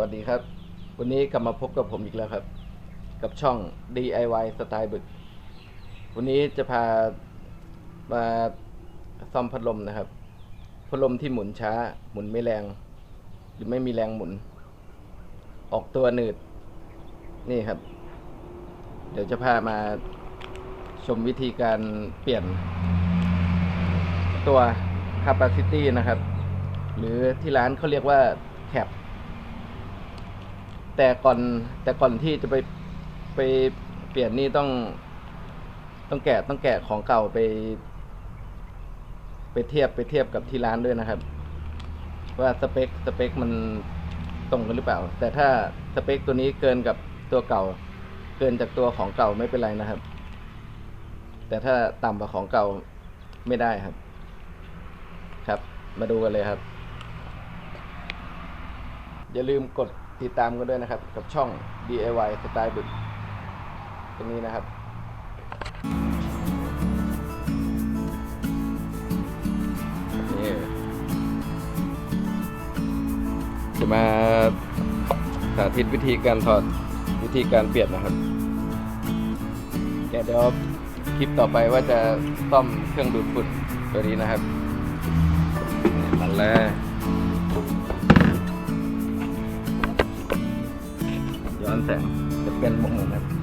วัสดีครับ วันนี้กลับมาพบกับผมอีกแล้วครับ กับช่อง DIY สไตล์บึก วันนี้จะพามาซ่อมพัดลมนะครับ พัดลมที่หมุนช้า หมุนไม่แรง หรือไม่มีแรงหมุน ออกตัวหนืด นี่ครับ เดี๋ยวจะพามาชมวิธีการเปลี่ยน ตัว capacity นะครับ หรือที่ร้านเขาเรียกว่าแคป แต่ก่อนแต่ก่อนที่จะไปไปเปลี่ยนนี่ต้อง ต้องแกะต้องแกะของเก่าไป ไปเทียบไปเทียบกับที่ร้านด้วยนะครับ ว่าสเปคสเปคมันตรงกันหรือเปล่า แต่ถ้าสเปคตัวนี้เกินกับตัวเก่า เกินจากตัวของเก่าไม่เป็นไรนะครับ แต่ถ้าต่ำกว่าของเก่าไม่ได้ครับ ครับ มาดูกันเลยครับ อย่าลืมกด ติดตามกันด้วยนะครับ กับช่อง DIY สไตล์บึกตรงนี้นะครับนี่จะมาสาธิตวิธีการถอดวิธีการเปลี่ยนนะครับเดี๋ยวคลิปต่อไปว่าจะซ่อมเครื่องดูดฝุ่นตัวนี้นะครับนั่นแหละ ย้นแสงจะเป็นมุมนะครับ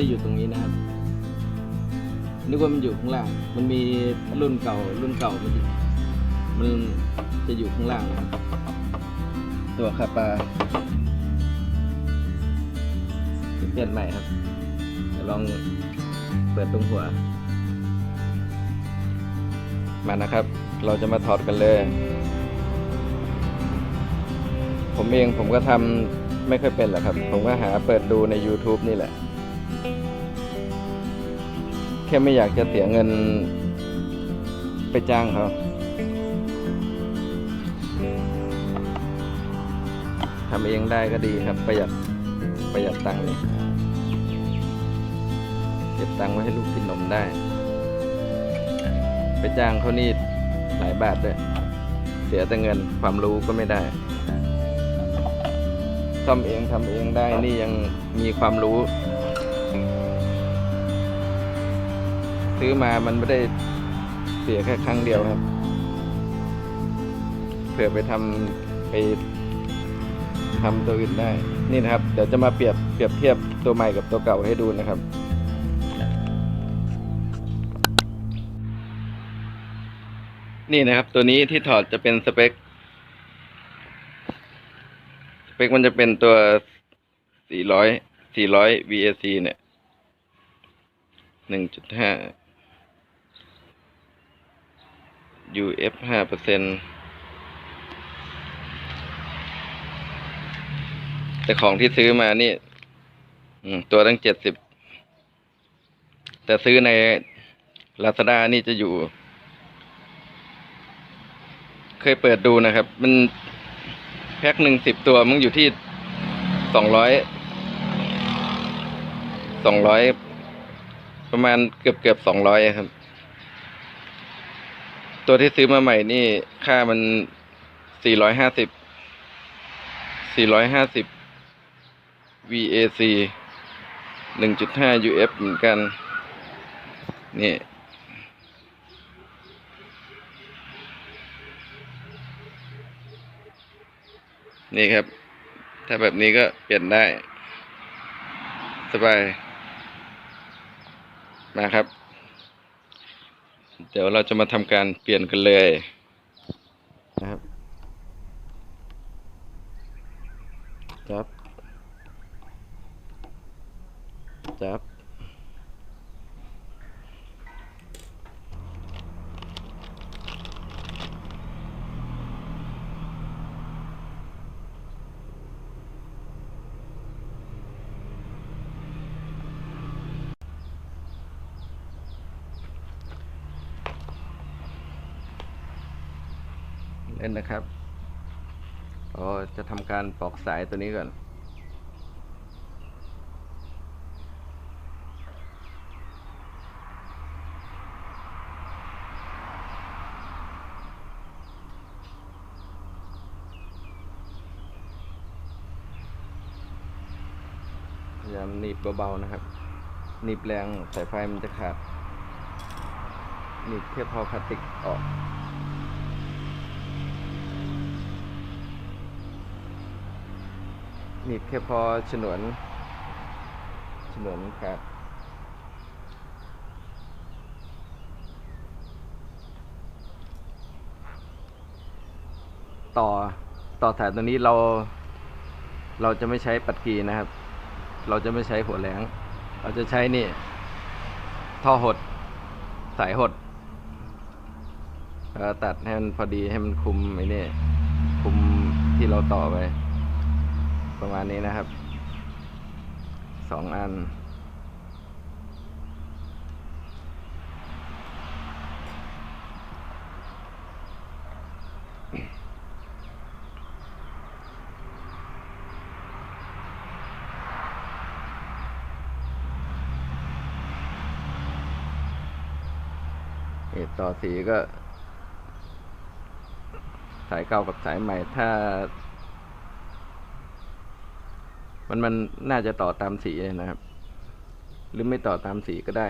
ได้อยู่ตรงนี้นะครับนึกว่ามันอยู่ข้างล่าง มันมีรุ่นเก่า รุ่นเก่ามันจะมันจะอยู่ข้างล่าง ตัวคาปาเปลี่ยนใหม่ครับเดี๋ยวลองเปิดตรงหัว มานะครับ เราจะมาถอดกันเลย ผมเองผมก็ทำไม่ค่อยเป็นหรอกครับ ผมก็หาเปิดดูใน YouTube นี่แหละ ค่ไม่อยากจะเสียเงินไปจ้างเขาทำเองได้ก็ดีครับ ประหยัดประหยัดตังค์นี่เก็บตังค์ไว้ให้ลูกกินนมได้ ไปจ้างเขานี่หลายบาทด้วย เสียแต่เงินความรู้ก็ไม่ได้ซ่อมเองทำเองได้นี่ยังมีความรู้ ซื้อมามันไม่ได้เสียแค่ครั้งเดียวครับ เผื่อไปทำไปทำตัวอื่นได้ นี่นะครับ เดี๋ยวจะมาเปรียบเปรียบเทียบตัวใหม่กับตัวเก่าให้ดูนะครับนี่นะครับ ตัวนี้ที่ถอดจะเป็นสเปค สเปคมันจะเป็นตัว 400 400 VAC เนี่ย 1.5 UF 5เปอร์เซ็นแต่ของที่ซื้อมานี่ตัวตั้ง70แต่ซื้อใน Lazada นี่จะอยู่ เคยเปิดดูนะครับ มันแพ็คหนึ่งสิบตัวมันอยู่ที่สองร้อย สองร้อย ประมาณเกือบเกือบสองร้อยครับ ตัวที่ซื้อมาใหม่นี่ ค่ามันสี่ร้อยห้าสิบ สี่ร้อยห้าสิบ VAC หนึ่งจุดห้า UF เหมือนกัน นี่ นี่ครับ ถ้าแบบนี้ก็เปลี่ยนได้ สบาย มาครับ เดี๋ยวเราจะมาทำการเปลี่ยนกันเลยนะครับจับจับ เล่นนะครับอ๋อจะทำการปอกสายตัวนี้ก่อน พยายามหนีบเบาๆนะครับหนีบแรงสายไฟมันจะขาดหนีบแค่พอพลาสติกออก นีบแค่พอฉนวนฉนวนขาดต่อต่อสายตัวนี้เรา เราจะไม่ใช้ปัดกีนะครับ เราจะไม่ใช้หัวแหลง เราจะใช้นี่ ท่อหด สายหดตัดให้มันพอดีให้มันคุมไอ้นี่ คุมที่เราต่อไป ประมาณนี้นะครับสองอัน ต่อสีก็ สายเก่ากับสายใหม่ถ้า มันมันน่าจะต่อตามสีเลยนะครับ หรือไม่ต่อตามสีก็ได้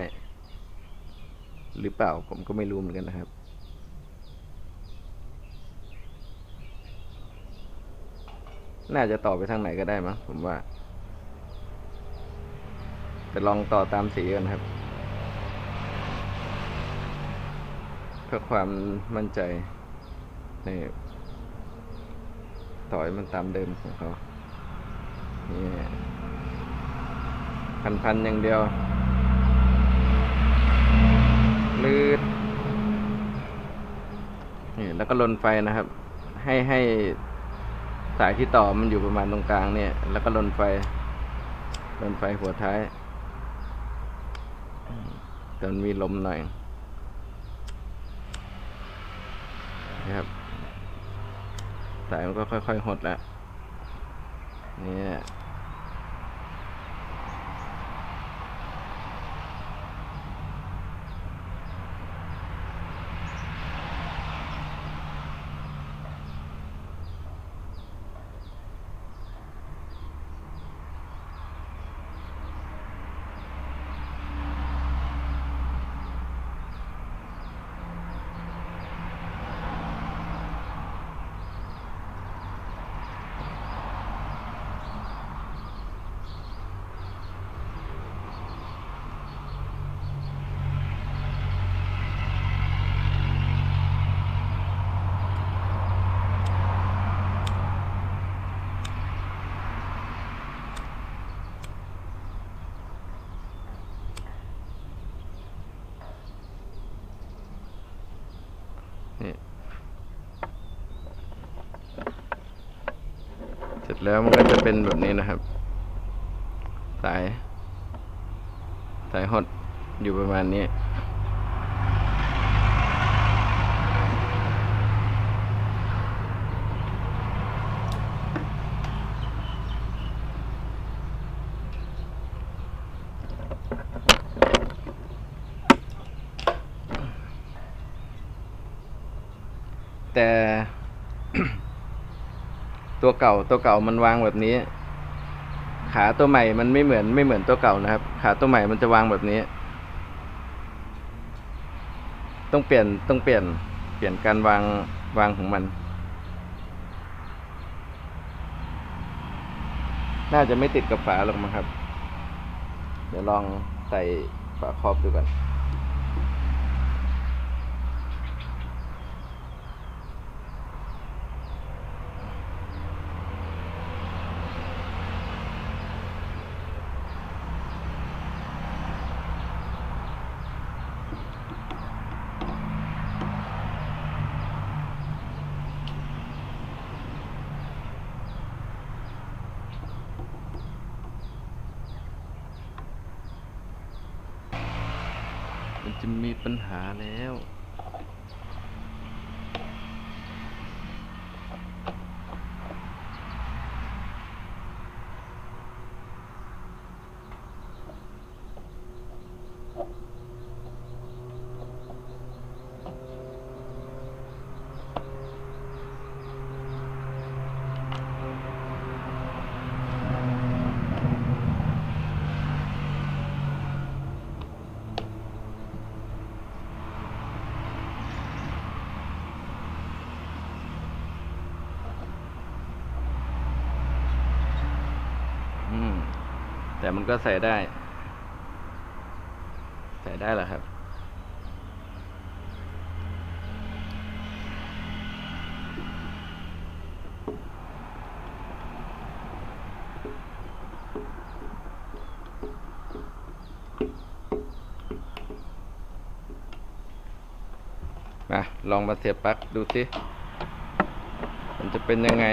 หรือเปล่าผมก็ไม่รู้เหมือนกันนะครับ น่าจะต่อไปทางไหนก็ได้มั้งผมว่า แต่ลองต่อตามสีกันครับเพื่อความมั่นใจในต่อยมันตามเดิมของเขา นี่พันพันๆอย่างเดียวลืดนี่แล้วก็ลนไฟนะครับ ให้ให้สายที่ต่อมันอยู่ประมาณตรงกลางเนี่ย แล้วก็ลนไฟ ลนไฟหัวท้ายอืมแต่มันมีลมหน่อยนะครับ สายมันก็ค่อยๆหดแล้วเนี่ นี่เสร็จแล้วมันก็จะเป็นแบบนี้นะครับ สาย สายหดอยู่ประมาณนี้ แต่ตัวเก่าตัวเก่ามันวางแบบนี้ ขาตัวใหม่มันไม่เหมือนไม่เหมือนตัวเก่านะครับ ขาตัวใหม่มันจะวางแบบนี้ ต้องเปลี่ยนต้องเปลี่ยนเปลี่ยนการวางวางของมัน น่าจะไม่ติดกับฝาหรอกมั้งครับ เดี๋ยวลองใส่ฝาครอบดูก่อน จะมีปัญหาแล้ว อืม แต่มันก็ใส่ได้ ใส่ได้แหละครับ มา ลองมาเสียบปลั๊กดูสิ มันจะเป็นยังไง